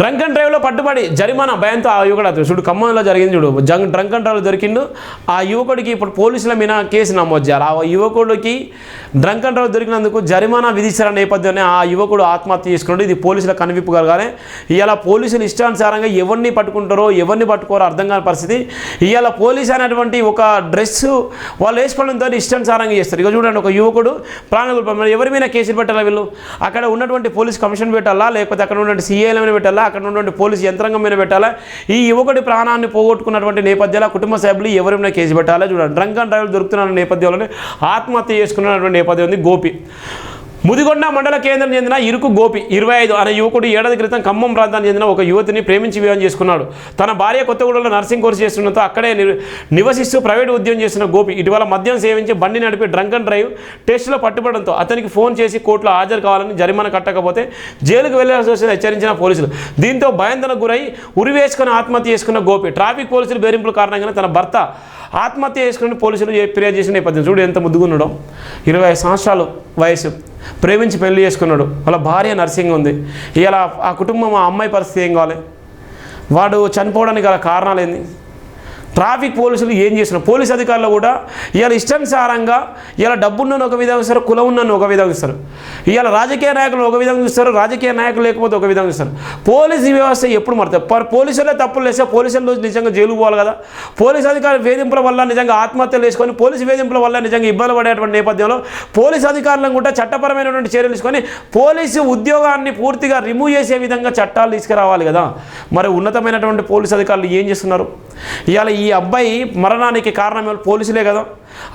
Drunk and డ్రైవ్లో పట్టుబడి జరిమానా భయంతో ఆ యువకుడు చూడు ఖమ్మంలో జరిగింది చూడు. జంగ్ డ్రంక్ అండ్ డ్రైవ్ దొరికిండు. ఆ యువకుడికి ఇప్పుడు పోలీసుల మీద కేసు నమోదు చేయాలి. ఆ యువకుడికి డ్రంక్ అండ్ డ్రైవ్ దొరికినందుకు జరిమానా విధించిన నేపథ్యంలో ఆ యువకుడు ఆత్మహత్య చేసుకున్నాడు. ఇది పోలీసుల కనివిప్పు కలగాలి ఇవాళ పోలీసులు ఇష్టానుసారంగా ఎవరిని పట్టుకుంటారో ఎవరిని పట్టుకోరో అర్థం కాని పరిస్థితి. ఇవాళ పోలీస్ అనేటువంటి ఒక డ్రెస్ వాళ్ళు వేసుకోవడంతో ఇష్టానుసారంగా చేస్తారు. ఇక చూడండి ఒక యువకుడు ప్రాణగులు ఎవరి మీద కేసులు పెట్టాలా వీళ్ళు? అక్కడ ఉన్నటువంటి పోలీస్ కమిషన్ పెట్టాలా? లేకపోతే అక్కడ ఉన్నటువంటి సీఐల మీద పెట్టాలా? అక్కడ ఉన్నటువంటి పోలీస్ యంత్రాంగం మీద పెట్టాలా? ఈ యువకుడి ప్రాణాన్ని పోగొట్టుకున్నటువంటి నేపథ్యంలో కుటుంబ సభ్యులు ఎవరైనా కేసు పెట్టాలా? చూడండి డ్రంక్ అండ్ డ్రైవర్ దొరుకుతున్న నేపథ్యంలోనే ఆత్మహత్య చేసుకున్నటువంటి నేపథ్యం ఉంది గోపి. ముదిగొండ మండల కేంద్రం చెందిన ఇరుకు గోపి ఇరవై ఐదు అనే యువకుడు ఏడాది క్రితం ఖమ్మం ప్రాంతానికి చెందిన ఒక యువతిని ప్రేమించి వివాహం చేసుకున్నాడు. తన భార్య కొత్తగూడలో నర్సింగ్ కోర్సు చేస్తుండటంతో అక్కడే ని- నివసిస్తూ ప్రైవేట్ ఉద్యోగం చేసిన గోపి ఇటీవల మద్యం సేవించి బండి నడిపి డ్రంక్ అండ్ డ్రైవ్ టెస్టులో పట్టుబడంతో అతనికి ఫోన్ చేసి కోర్టులో హాజరు కావాలని జరిమానా కట్టకపోతే జైలుకు వెళ్ళాల్సి వస్తే హెచ్చరించిన పోలీసులు. దీంతో భయందనకు గురై ఉరివేసుకుని ఆత్మహత్య చేసుకున్న గోపి ట్రాఫిక్ పోలీసులు బెదిరింపుల కారణంగానే తన భర్త ఆత్మహత్య చేసుకుని పోలీసులు ఫిర్యాదు చేసిన నేపథ్యం చూడు ఎంత ముద్దుగున్నాడో. ఇరవై ఐదు సంవత్సరాలు వయసు. ప్రేమించి పెళ్ళి చేసుకున్నాడు. వాళ్ళ భార్య నర్సింగ్ ఉంది. ఇలా ఆ కుటుంబం ఆ అమ్మాయి పరిస్థితి ఏం కావాలి? వాడు చనిపోవడానికి గల కారణాలు ఏంది? ట్రాఫిక్ పోలీసులు ఏం చేస్తున్నారు? పోలీస్ అధికారులు కూడా ఇవాళ ఇష్టానుసారంగా ఇవాళ డబ్బున్నను ఒక విధంగా ఇస్తారు కులం ఉన్నను ఒక విధంగా ఇస్తారు ఇవాళ రాజకీయ నాయకులు ఒక విధంగా ఇస్తారు రాజకీయ నాయకులు లేకపోతే ఒక విధంగా ఇస్తారు పోలీస్ వ్యవస్థ ఎప్పుడు మారుతారు పర్ పోలీసులే తప్పులు వేస్తే పోలీసులు నిజంగా జైలు పోవాలి కదా. పోలీస్ అధికారులు వేధింపుల వల్ల నిజంగా ఆత్మహత్యలు వేసుకొని పోలీసు వేధింపుల వల్ల నిజంగా ఇబ్బంది పడేటువంటి నేపథ్యంలో పోలీస్ అధికారులను కూడా చట్టపరమైనటువంటి చర్యలు తీసుకొని పోలీసు ఉద్యోగాన్ని పూర్తిగా రిమూవ్ చేసే విధంగా చట్టాలు తీసుకురావాలి కదా. మరి ఉన్నతమైనటువంటి పోలీస్ అధికారులు ఏం చేస్తున్నారు? ఇవాళ ఈ అబ్బాయి మరణానికి కారణం పోలీసులే కదా.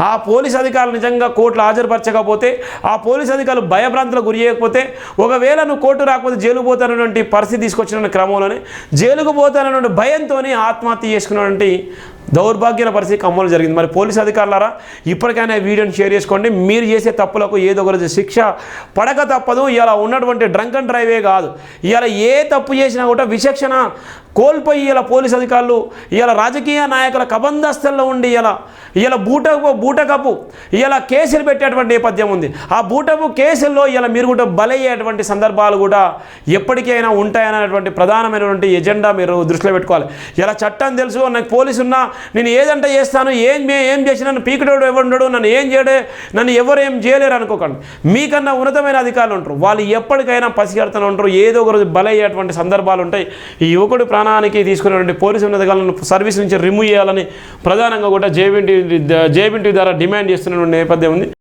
ఆ పోలీస్ అధికారులు నిజంగా కోర్టులో హాజరుపరచకపోతే ఆ పోలీస్ అధికారులు భయభ్రాంతులకు గురి చేయకపోతే ఒకవేళ నువ్వు కోర్టు రాకపోతే జైలు పోతానటువంటి పరిస్థితి తీసుకొచ్చిన క్రమంలోనే జైలుకు పోతానటువంటి భయంతో ఆత్మహత్య చేసుకున్నటువంటి దౌర్భాగ్యాల పరిస్థితి ఖమ్మంలో జరిగింది. మరి పోలీస్ అధికారులారా ఇప్పటికైనా వీడియోని షేర్ చేసుకోండి. మీరు చేసే తప్పులకు ఏదో ఒకరోజు శిక్ష పడక తప్పదు. ఇలా ఉన్నటువంటి డ్రంక్ అండ్ డ్రైవే కాదు. ఇలా ఏ తప్పు చేసినా కూడా విచక్షణ కోల్పోయి ఇలా పోలీస్ అధికారులు ఇలా రాజకీయ నాయకుల కబందస్తుల్లో ఉండి ఇలా ఇలా బూటకు బూటకపు ఇలా కేసులు పెట్టేటువంటి నేపథ్యం ఉంది. ఆ బూటపు కేసుల్లో ఇలా మీరు కూడా బలయ్యేటువంటి సందర్భాలు కూడా ఎప్పటికైనా ఉంటాయనేటువంటి ప్రధానమైనటువంటి ఎజెండా మీరు దృష్టిలో పెట్టుకోవాలి. ఇలా చట్టం తెలుసు నాకు పోలీసు ఉన్నా నేను ఏదంటే చేస్తాను ఏం మే- ఏం చేసినా నన్ను పీకటోడు ఎవరున్నాడు నన్ను ఏం చేయడే నన్ను ఎవరు ఏం చేయలేరు అనుకోకండి. మీకన్నా ఉన్నతమైన అధికారులు ఉంటారు. వాళ్ళు ఎప్పటికైనా పసిగడుతూనే ఉంటారు. ఏదో ఒక రోజు బలయ్యేటువంటి సందర్భాలు ఉంటాయి. ఈ యువకుడు ప్రాణానికి తీసుకునేటువంటి పోలీసు ఉన్నతాలను సర్వీస్ నుంచి రిమూవ్ చేయాలని ప్రధానంగా కూడా జేబింటి జేబింటి ద్వారా డిమాండ్ చేస్తున్న నేపథ్యం ఉంది.